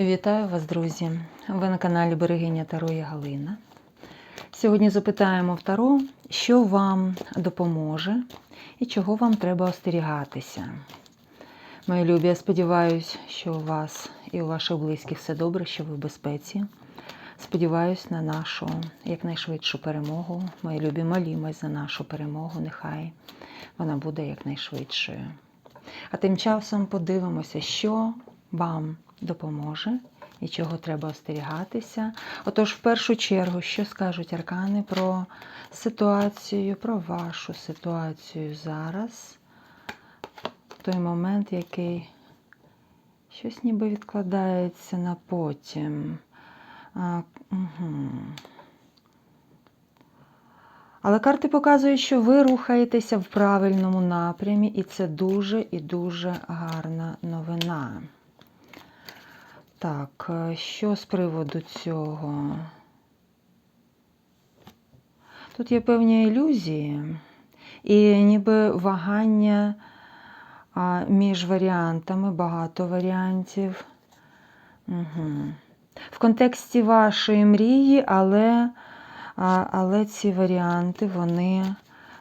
Вітаю вас, друзі! Ви на каналі Берегиня Таро і Галина. Сьогодні запитаємо в Таро, що вам допоможе і чого вам треба остерігатися. Мої любі, я сподіваюся, що у вас і у ваших близьких все добре, що ви в безпеці. Сподіваюсь на нашу якнайшвидшу перемогу. Мої любі, молімось за нашу перемогу. Нехай вона буде якнайшвидшою. А тим часом подивимося, що вам допоможе і чого треба остерігатися. Отож, в першу чергу, що скажуть аркани про ситуацію, про вашу ситуацію зараз, той момент, який щось ніби відкладається на потім. А, угу. Але карти показують, що ви рухаєтеся в правильному напрямі, і це дуже і дуже гарна новина. Так, е, що з приводу цього? Тут є певні ілюзії і ніби вагання між варіантами, багато варіантів. Угу. В контексті вашої мрії, але, але ці варіанти, вони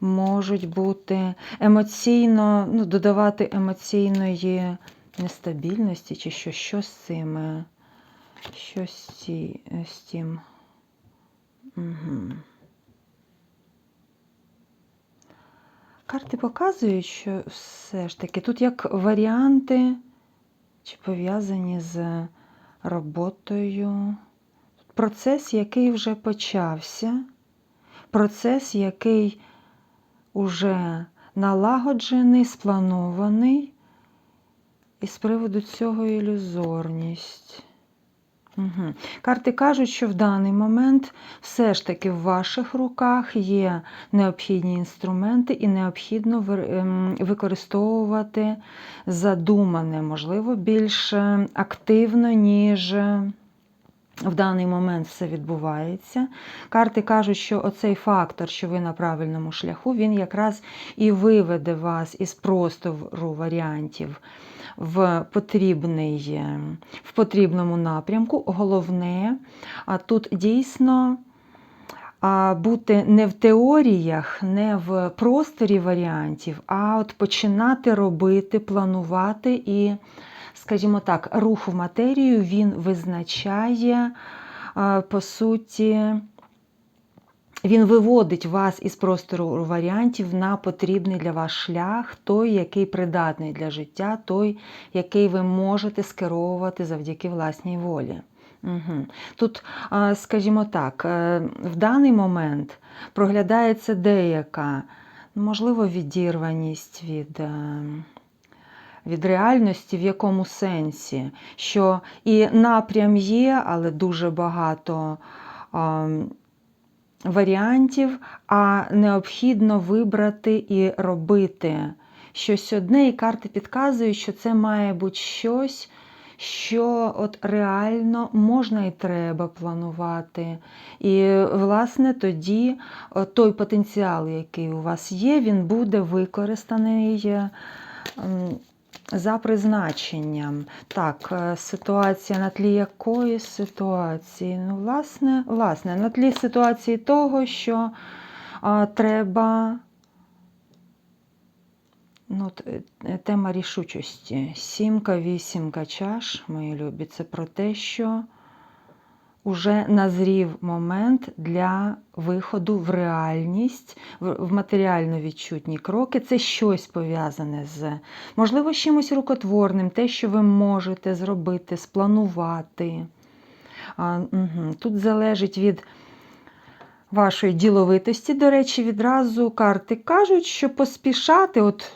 можуть бути емоційно, ну, додавати емоційної нестабільності, чи що, що з цим, е, що з, ці, з тим. Угу. Карти показують, що все ж таки тут як варіанти, чи пов'язані з роботою. Процес, який вже почався, процес, який уже налагоджений, спланований, і з приводу цього ілюзорність. Угу. Карти кажуть, що в даний момент все ж таки в ваших руках є необхідні інструменти, і необхідно ем, використовувати задумане, можливо, більш активно, ніж. Е, в даний момент все відбувається. Карти кажуть, що оцей фактор, що ви на правильному шляху, він якраз і виведе вас із простору варіантів в потрібний, в потрібному напрямку. Головне, а тут дійсно бути не в теоріях, не в просторі варіантів, а от починати робити, планувати і, скажімо так, рух в матерію він визначає, по суті, він виводить вас із простору варіантів на потрібний для вас шлях, той, який придатний для життя, той, який ви можете скеровувати завдяки власній волі. Угу. Тут, скажімо так, е, в даний момент проглядається деяка, можливо, відірваність від. Е, від реальності, в якому сенсі, що і напрям є, але дуже багато варіантів, а необхідно вибрати і робити щось одне, і карти підказують, що це має бути щось, що от реально можна і треба планувати. І, власне, тоді той потенціал, який у вас є, він буде використаний за призначенням. Так, е, ситуація на тлі якої ситуації? Ну, власне, власне, на тлі ситуації того, що а, треба. Ну, е, Тема рішучості. Сімка, вісімка чаш, мої любі, це про те, що уже назрів момент для виходу в реальність, в матеріально відчутні кроки. Це щось пов'язане з, можливо, чимось рукотворним, те, що ви можете зробити, спланувати. А, угу. Тут залежить від вашої діловитості, до речі, відразу карти кажуть, що поспішати, от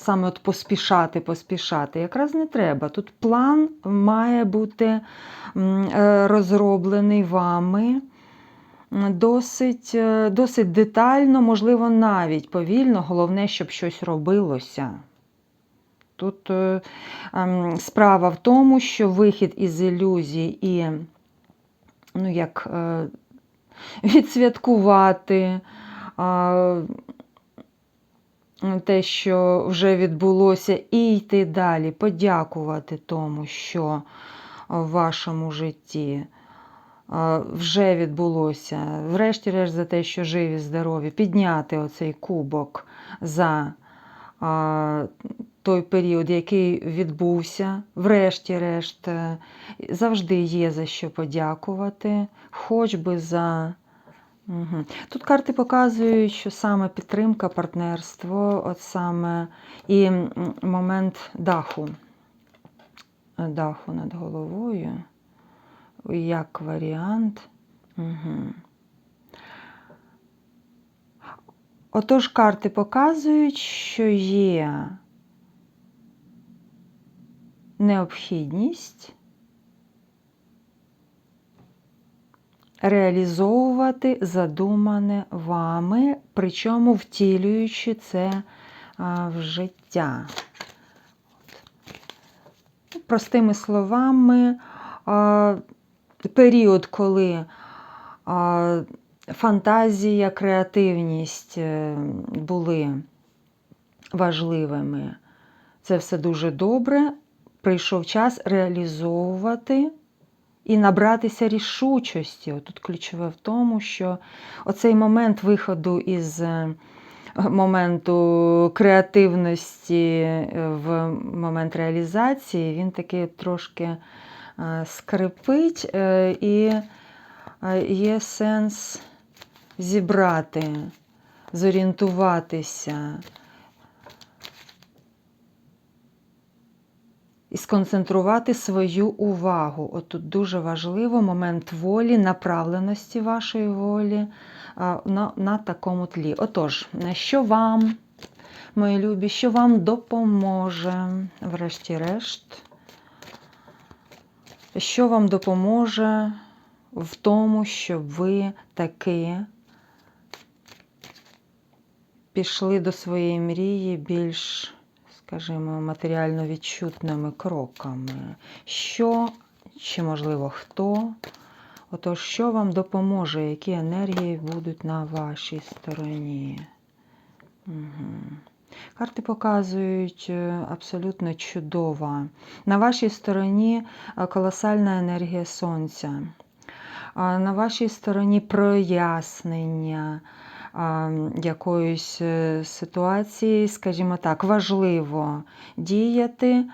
саме от поспішати, поспішати, якраз не треба. Тут план має бути е, розроблений вами досить, е, досить детально, можливо, навіть повільно, головне, щоб щось робилося. Тут е, ем, справа в тому, що вихід із ілюзій і ну, як відсвяткувати те, що вже відбулося, і йти далі, подякувати тому, що в вашому житті вже відбулося. Врешті-решт за те, що живі, здорові, підняти оцей кубок за той період, який відбувся, врешті-решт, е, завжди є за що подякувати, хоч би за. Угу. Тут карти показують, що саме підтримка, партнерство, от саме і момент даху, даху над головою, як варіант. Угу. Отож, карти показують, що є необхідність реалізовувати задумане вами, причому втілюючи це в життя. Простими словами, період, коли фантазія, креативність е, були важливими. Це все дуже добре. Прийшов час реалізовувати і набратися рішучості. Тут ключове в тому, що оцей момент виходу із е, моменту креативності е, в момент реалізації, він такий трошки е, скрипить, і є сенс зібрати, зорієнтуватися. І сконцентрувати свою увагу. От тут дуже важливо момент волі, направленості вашої волі на, на такому тлі. Отож, що вам, мої любі, що вам допоможе, врешті-решт, що вам допоможе в тому, щоб ви таки пішли до своєї мрії більш, скажімо, матеріально відчутними кроками. Що, чи, можливо, хто? Отож, що вам допоможе, які енергії будуть на вашій стороні? Угу. Карти показують е, абсолютно чудово. На вашій стороні е, колосальна енергія сонця. На вашій стороні прояснення якоїсь е, ситуації, скажімо так, важливо діяти,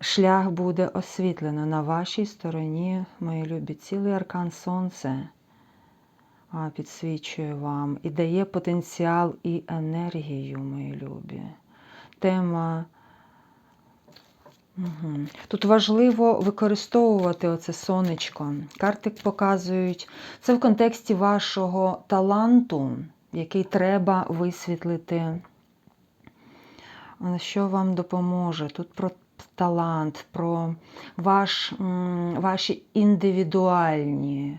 шлях буде освітлено. На вашій стороні, мої любі, цілий аркан Сонце підсвічує вам і дає потенціал і енергію, мої любі. Тема. Угу. Тут важливо використовувати оце сонечко. Карти показують це в контексті вашого таланту який треба висвітлити, що вам допоможе. Тут про талант, про ваш, ваші індивідуальні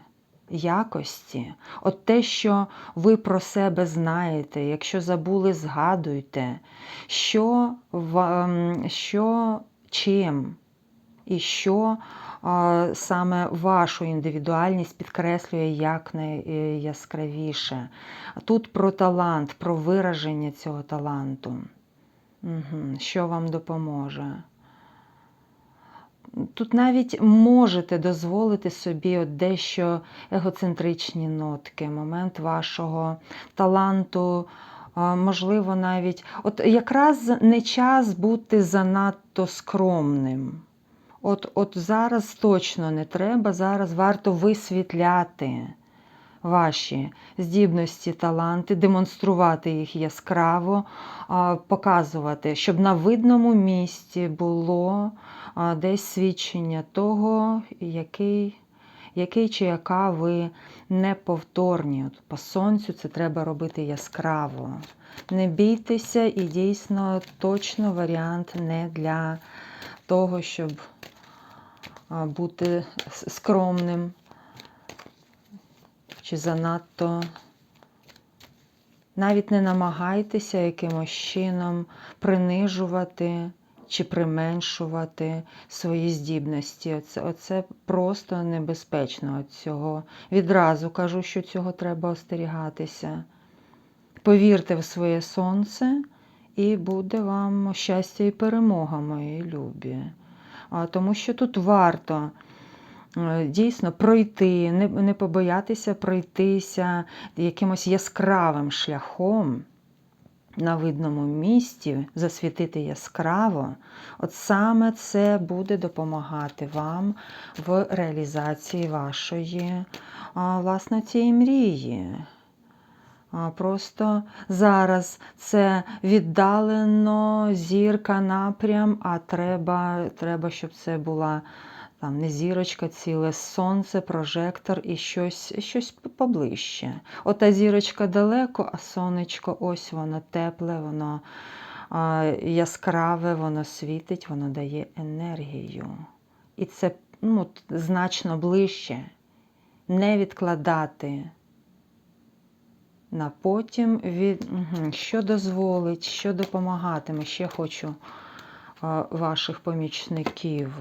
якості. От те, що ви про себе знаєте, якщо забули, згадуйте, що, що чим і що саме вашу індивідуальність підкреслює як найяскравіше. Тут про талант, про вираження цього таланту. Угу. Що вам допоможе? Тут навіть можете дозволити собі от дещо егоцентричні нотки, момент вашого таланту, можливо, навіть от якраз не час бути занадто скромним. От, От зараз точно не треба, зараз варто висвітляти ваші здібності, таланти, демонструвати їх яскраво, показувати, щоб на видному місці було десь свідчення того, який який чи яка ви неповторні. От По сонцю це треба робити яскраво. Не бійтеся, і дійсно точно варіант не для того, щоб бути скромним чи занадто. Навіть не намагайтеся якимось чином принижувати чи применшувати свої здібності. Оце, оце просто небезпечно. От цього. Відразу кажу, що цього треба остерігатися. Повірте в своє сонце, і буде вам щастя і перемога, мої любі тому що тут варто е, дійсно пройти, не, не побоятися пройтися якимось яскравим шляхом на видному місці, засвітити яскраво, от саме це буде допомагати вам в реалізації вашої власне цієї мрії. Просто зараз це віддалено зірка напрям, а треба, треба, щоб це була там не зірочка, ціле сонце, прожектор і щось, щось поближче. Ота зірочка далеко, а сонечко ось воно тепле, воно а, яскраве, воно світить, воно дає енергію. І це ну, значно ближче. Не відкладати на потім, від... Що дозволить, що допомагатиме. Ще хочу ваших помічників.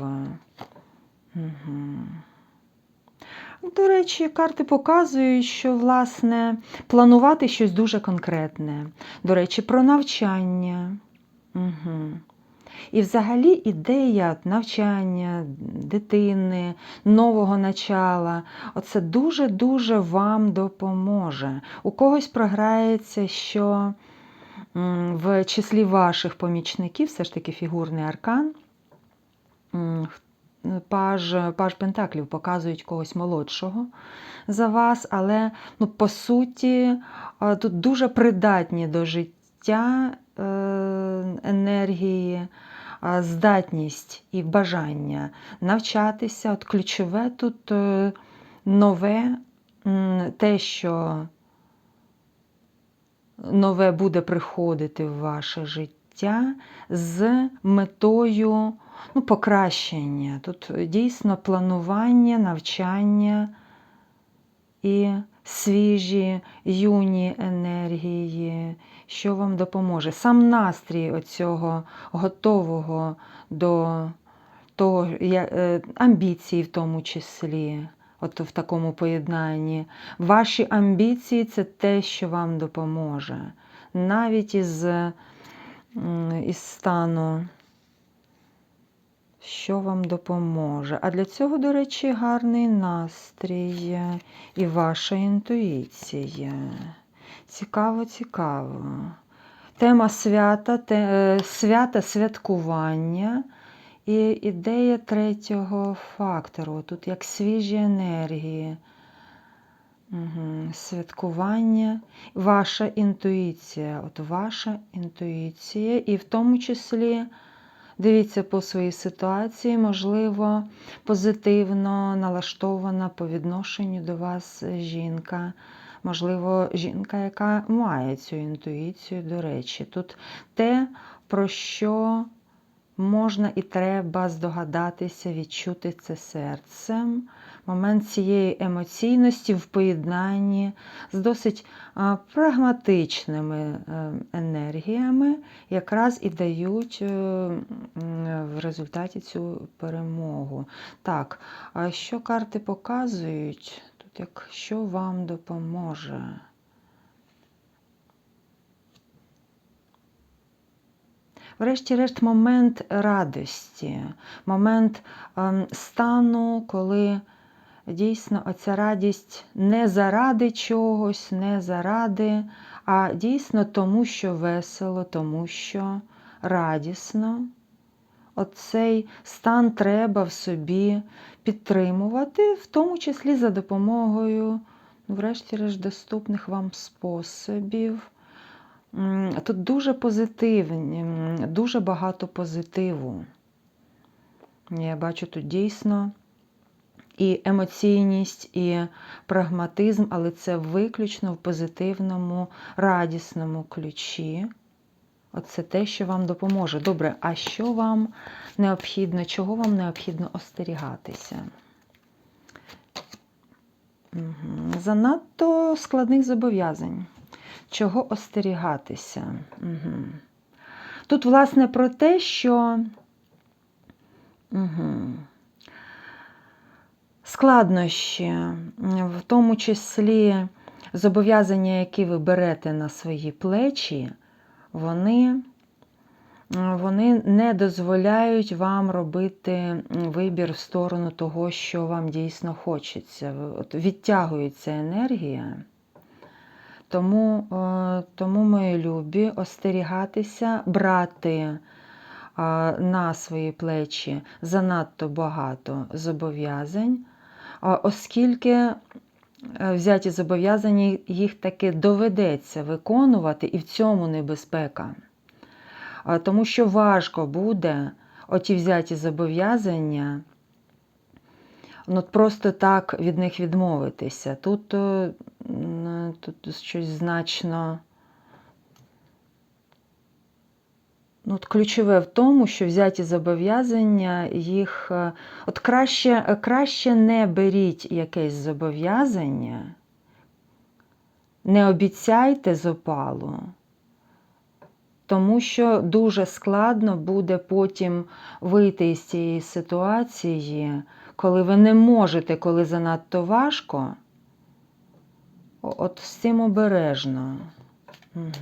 Угу. До речі, карти показують, що власне планувати щось дуже конкретне. До речі, про навчання. Угу. І взагалі ідея навчання дитини, нового начала, оце дуже-дуже вам допоможе. У когось програється, що в числі ваших помічників, все ж таки фігурний аркан, паж, паж Пентаклів показують когось молодшого за вас, але ну, по суті тут дуже придатні до життя е, енергії здатність і бажання навчатися. От Ключове тут е, нове, те, що нове буде приходити в ваше життя з метою ну, покращення. Тут дійсно планування, навчання і свіжі юні енергії, що вам допоможе. Сам настрій оцього готового до того, е, амбіції в тому числі, от в такому поєднанні. Ваші амбіції це те, що вам допоможе. Навіть із, із стану. Що вам допоможе? А для цього, до речі, гарний настрій і ваша інтуїція. Цікаво, цікаво. Тема свята, те, е, свята святкування і ідея третього фактору. Тут як свіжі енергії. Угу. Святкування, ваша інтуїція. От ваша інтуїція, і в тому числі. Дивіться по своїй ситуації, можливо, позитивно налаштована по відношенню до вас жінка. Можливо, жінка, яка має цю інтуїцію, до речі, тут те, про що можна і треба здогадатися, відчути це серцем. Момент цієї емоційності в поєднанні з досить прагматичними е, енергіями, якраз і дають е, в результаті цю перемогу. Так, що карти показують? Як що вам допоможе? Врешті-решт, момент радості, момент ем, стану, коли дійсно оця радість не заради чогось, не заради, а дійсно тому, що весело, тому що радісно. Оцей стан треба в собі підтримувати, в тому числі за допомогою, врешті-решт, доступних вам способів. Тут дуже позитивні, дуже багато позитиву. Я бачу тут дійсно і емоційність, і прагматизм, але це виключно в позитивному, радісному ключі. Оце те, що вам допоможе. Добре, а що вам необхідно, чого вам необхідно остерігатися? Угу. Занадто складних зобов'язань. Чого остерігатися? Угу. Тут, власне, про те, що. Угу складнощі, в тому числі зобов'язання, які ви берете на свої плечі, вони вони не дозволяють вам робити вибір в сторону того, що вам дійсно хочеться. От відтягується енергія. Тому, е, тому мої любі, остерігатися, брати на свої плечі занадто багато зобов'язань, оскільки взяті зобов'язання їх таки доведеться виконувати, і в цьому небезпека. Тому що важко буде оті взяті зобов'язання ну, просто так від них відмовитися. Тут, е, тут щось значно. Ну, от ключове в тому, що взяті зобов'язання, їх. е, От краще, е, краще не беріть якесь зобов'язання, не обіцяйте з тому що дуже складно буде потім вийти із цієї ситуації, коли ви не можете, коли занадто важко. От з цим обережно. Угу.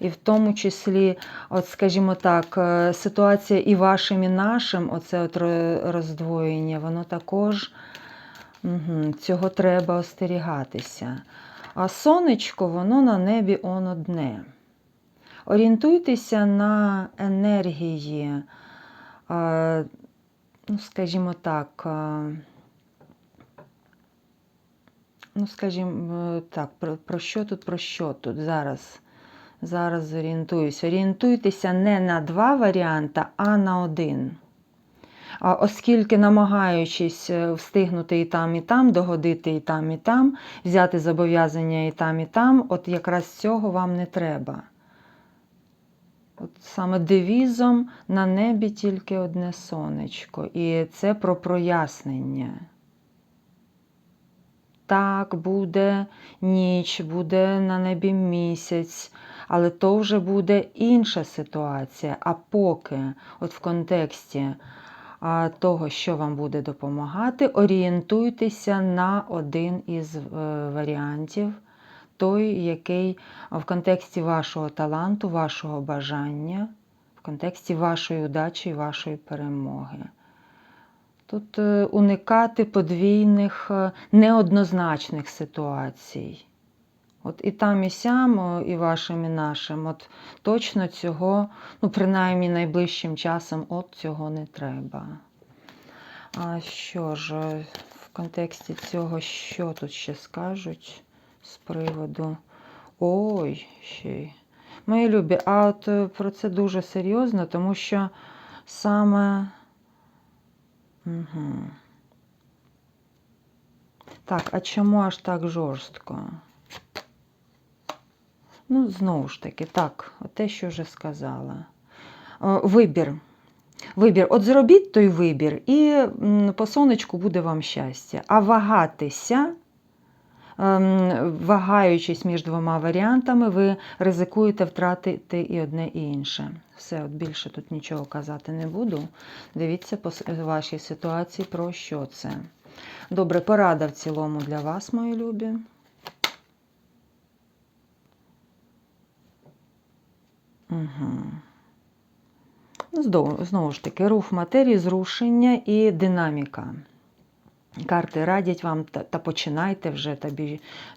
І в тому числі, от скажімо так, е, ситуація і вашим, і нашим, оце от роздвоєння, воно також угу, цього треба остерігатися. А сонечко, воно на небі он одне. Орієнтуйтеся на енергії, е, ну, скажімо так, е, ну, скажімо так, про, про що тут, про що тут зараз? Зараз зорієнтуюсь. Орієнтуйтеся не на два варіанти, а на один. Оскільки, намагаючись е, встигнути і там, і там, догодити і там, і там, взяти зобов'язання і там, і там, от якраз цього вам не треба. От саме девізом на небі тільки одне сонечко. І це про прояснення. Так, буде ніч, буде на небі місяць, але то вже буде інша ситуація. А поки, от в контексті того, що вам буде допомагати, орієнтуйтеся на один із е, варіантів, той, який в контексті вашого таланту, вашого бажання, в контексті вашої удачі і вашої перемоги. Тут е, уникати подвійних, е, неоднозначних ситуацій. От і там, і сям, і вашим, і нашим. От точно цього, ну, принаймні найближчим часом, от цього не треба. А що ж, е, в контексті цього, що тут ще скажуть з приводу. Ой, ще й. Мої любі, а от е, про це дуже серйозно, тому що саме. Угу. Так, а чому аж так жорстко? Ну, знову ж таки, так, те, що вже сказала. Вибір. Вибір. От зробіть той вибір, і по сонечку буде вам щастя. А вагатися, ем, вагаючись між двома варіантами, ви ризикуєте втратити і одне, і інше. Все, от більше тут нічого казати не буду. Дивіться по вашій ситуації, про що це. Добре, порада в цілому для вас, мої любі. Угу. Знову, ж таки, рух матерії, зрушення і динаміка. Карти радять вам та, та починайте вже та,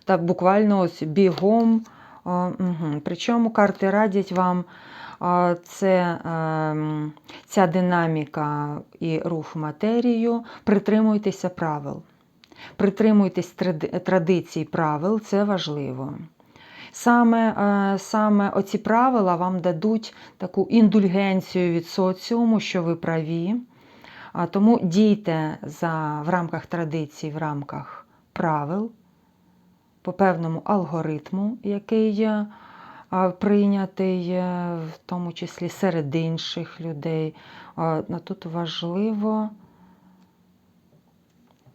та буквально ось бігом. О, угу. Причому карти радять вам а, це, ем, ця динаміка і рух матерію. Притримуйтеся правил. Притримуйтесь традицій правил, це важливо. Саме, е, саме оці правила вам дадуть таку індульгенцію від соціуму, що ви праві. Тому дійте за, в рамках традицій, в рамках правил, по певному алгоритму, який прийнятий, е, в тому числі серед інших людей. Тут важливо.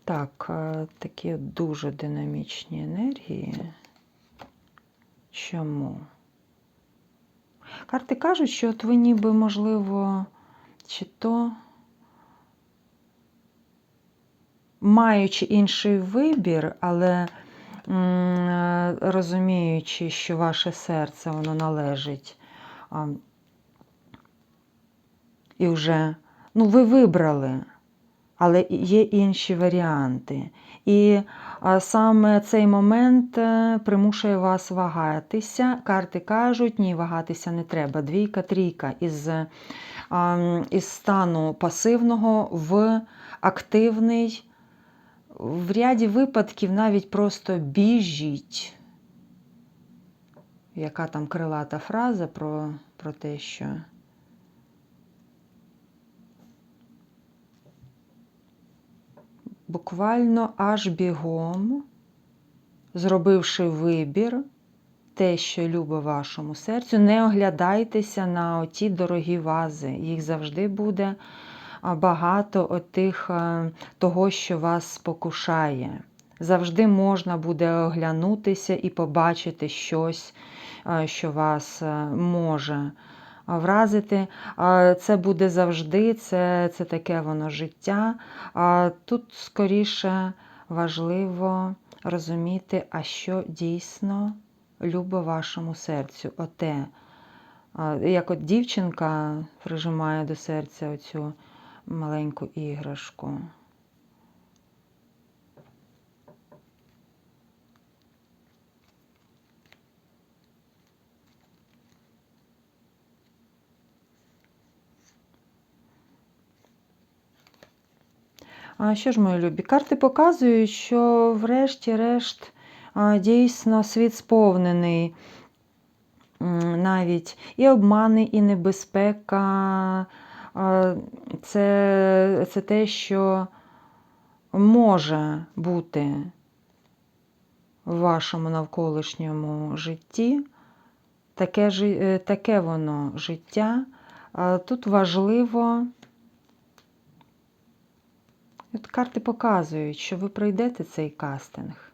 Так, е, такі дуже динамічні енергії. Чому? Карти кажуть, що от ви ніби, можливо, чи то, маючи інший вибір, але розуміючи, що ваше серце воно належить і вже ну, ви вибрали, але є інші варіанти. І саме цей момент е, примушує вас вагатися. Карти кажуть, ні, вагатися не треба. Двійка, трійка із, із стану пасивного в активний. В ряді випадків навіть просто біжіть. Яка там крилата фраза про, про те, що буквально аж бігом, зробивши вибір, те, що любить вашому серцю, не оглядайтеся на оті дорогі вази. Їх завжди буде багато отих, того, що вас спокушає. Завжди можна буде оглянутися і побачити щось, що вас може а, вразити. Це буде завжди, це, це таке воно життя. Тут скоріше важливо розуміти, а що дійсно любить вашому серцю. Оте, як от дівчинка прижимає до серця оцю маленьку іграшку. А що ж, мої любі? Карти показують, що врешті-решт дійсно світ сповнений навіть і обмани, і небезпека. Це, це те, що може бути в вашому навколишньому житті. Таке, е, таке воно життя. Тут важливо. От карти показують, що ви пройдете цей кастинг,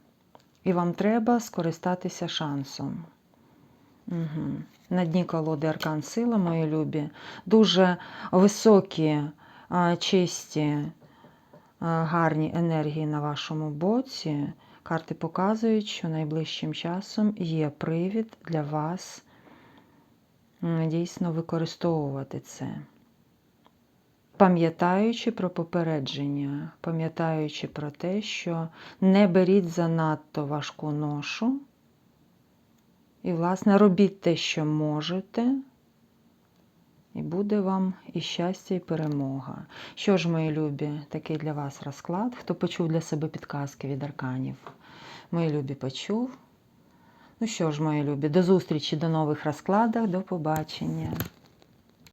і вам треба скористатися шансом. Угу. На дні колоди Аркан Сила, мої любі, дуже високі, чисті, гарні енергії на вашому боці. Карти показують, що найближчим часом є привід для вас дійсно використовувати це пам'ятаючи про попередження, пам'ятаючи про те, що не беріть занадто важку ношу. І, власне, робіть те, що можете, і буде вам і щастя, і перемога. Що ж, мої любі, такий для вас розклад. Хто почув для себе підказки від арканів? Мої любі почув. Ну що ж, мої любі, до зустрічі, до нових розкладах, до побачення.